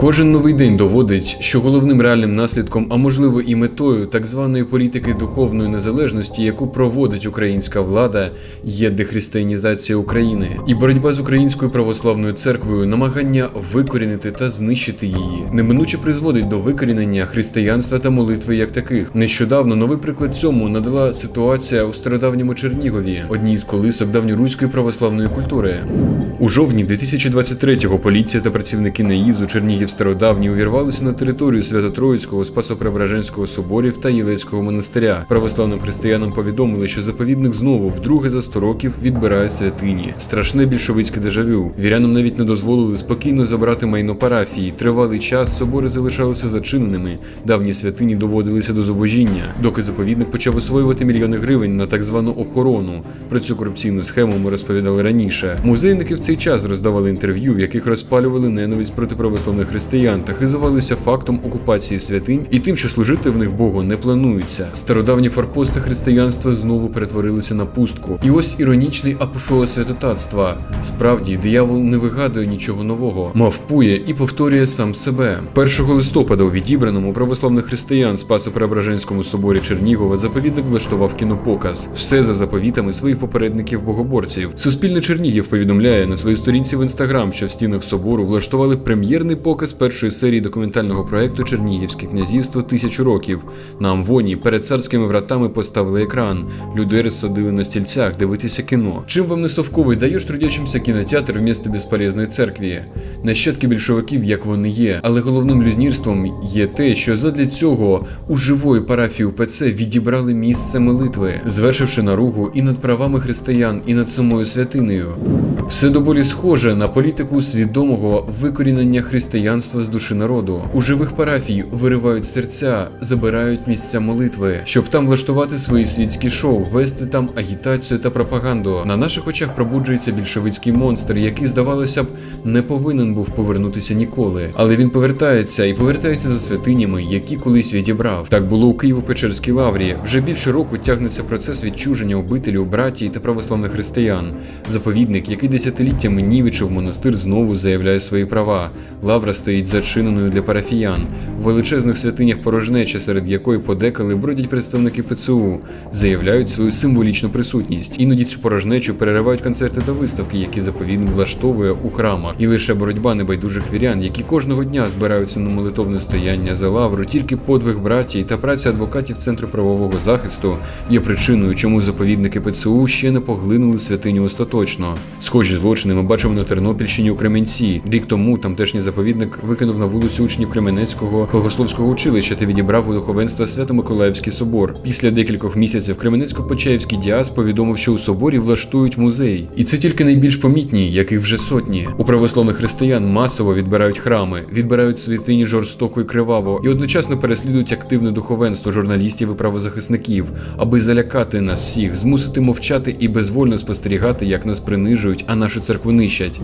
Кожен новий день доводить, що головним реальним наслідком, а можливо і метою так званої політики духовної незалежності, яку проводить українська влада, є дехристиянізація України і боротьба з українською православною церквою, намагання викорінити та знищити її, неминуче призводить до викорінення християнства та молитви як таких. Нещодавно новий приклад цьому надала ситуація у стародавньому Чернігові, одній з колисок давньоруської православної культури. У жовтні 2023-го поліція та працівники НАІЗу Чернігів Стародавній увірвалися на територію Свято-Троїцького Спасо-Преображенського соборів та Єлецького монастиря. Православним християнам повідомили, що заповідник знову вдруге за 100 років відбирає святині. Страшне більшовицьке дежавю. Вірянам навіть не дозволили спокійно забрати майно парафії. Тривалий час собори залишалися зачиненими. Давні святині доводилися до зубожіння, доки заповідник почав освоювати мільйони гривень на так звану охорону. Про цю корупційну схему ми розповідали раніше. Музейники в цей час роздавали інтерв'ю, в яких розпалювали ненависть проти православних християн та хизувалися фактом окупації святинь і тим, що служити в них Богу не планується. Стародавні форпости християнства знову перетворилися на пустку. І ось іронічний апофеоз святотатства. Справді, диявол не вигадує нічого нового, мавпує і повторює сам себе. 1 листопада у відібраному православних християн Спасо-Преображенському соборі Чернігова заповідник влаштував кінопоказ. Все за заповітами своїх попередників богоборців. Суспільне Чернігів повідомляє на своїй сторінці в інстаграм, що в стінах собору влаштували прем'єрний показ першої серії документального проекту Чернігівське князівство тисячу років. На Амвоні перед царськими вратами поставили екран. Люди розсадили на стільцях дивитися кіно. Чим вам не совковий даєш трудячимся кінотеатр вмісто безполезної церкві? Нащадки більшовиків, як вони є, але головним люзнірством є те, що задля цього у живої парафії УПЦ відібрали місце молитви, звершивши наругу і над правами християн, і над самою святинею. Все доволі схоже на політику свідомого викорінення християнства з душі народу. У живих парафій виривають серця, забирають місця молитви, щоб там влаштувати свої світські шоу, вести там агітацію та пропаганду. На наших очах пробуджується більшовицький монстр, який, здавалося б, не повинен був повернутися ніколи. Але він повертається і повертається за святинями, які колись відібрав. Так було у Києво-Печерській лаврі. Вже більше року тягнеться процес відчуження обителів братії та православних християн. Заповідник, який десятиліттями нівечив монастир, знову заявляє свої права. Лавра стоїть зачиненою для парафіян. В величезних святинях порожнеча, серед якої подекали бродять представники ПЦУ, заявляють свою символічну присутність. Іноді цю порожнечу переривають концерти та виставки, які заповідник влаштовує у храмах. І лише боротьба небайдужих вірян, які кожного дня збираються на молитовне стояння за лавру, тільки подвиг братії та праця адвокатів Центру правового захисту є причиною, чому заповідники ПЦУ ще не поглинули святиню остаточно. Схожі злочини ми бачимо на Тернопільщині у Кременці. Рік тому тамтешній заповідник викинув на вулицю учнів Кременецького богословського училища та відібрав у духовенства Свято-Миколаївський собор. Після декількох місяців Кременецько-Почаївський діас повідомив, що у соборі влаштують музей. І це тільки найбільш помітні, яких вже сотні. У православних християн масово відбирають храми, відбирають святині жорстоко і криваво, і одночасно переслідують активне духовенство журналістів і правозахисників, аби залякати нас всіх, змусити мовчати і безвольно спостерігати, як нас принижують, а нашу церкву нищать.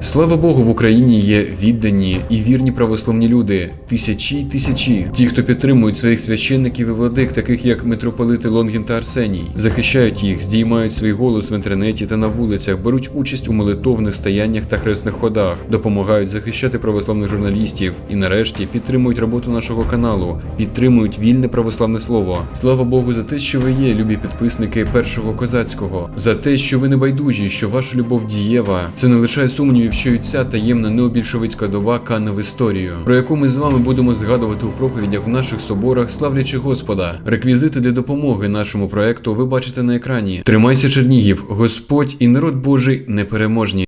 Слава Богу, в Україні є віддані і вірні православні люди, тисячі й тисячі, ті, хто підтримують своїх священників і владик, таких як митрополити Лонгін та Арсеній, захищають їх, здіймають свій голос в інтернеті та на вулицях, беруть участь у молитовних стояннях та хресних ходах, допомагають захищати православних журналістів і, нарешті, підтримують роботу нашого каналу, підтримують вільне православне слово. Слава Богу, за те, що ви є, любі підписники першого козацького, за те, що ви не байдужі, що ваша любов дієва. Це не лишає сумнівів, що і ця таємна необільшовицька доба кане в історію, про яку ми з вами будемо згадувати у проповідях в наших соборах, славлячи Господа. Реквізити для допомоги нашому проекту ви бачите на екрані. Тримайся, Чернігів, Господь і народ Божий непереможні.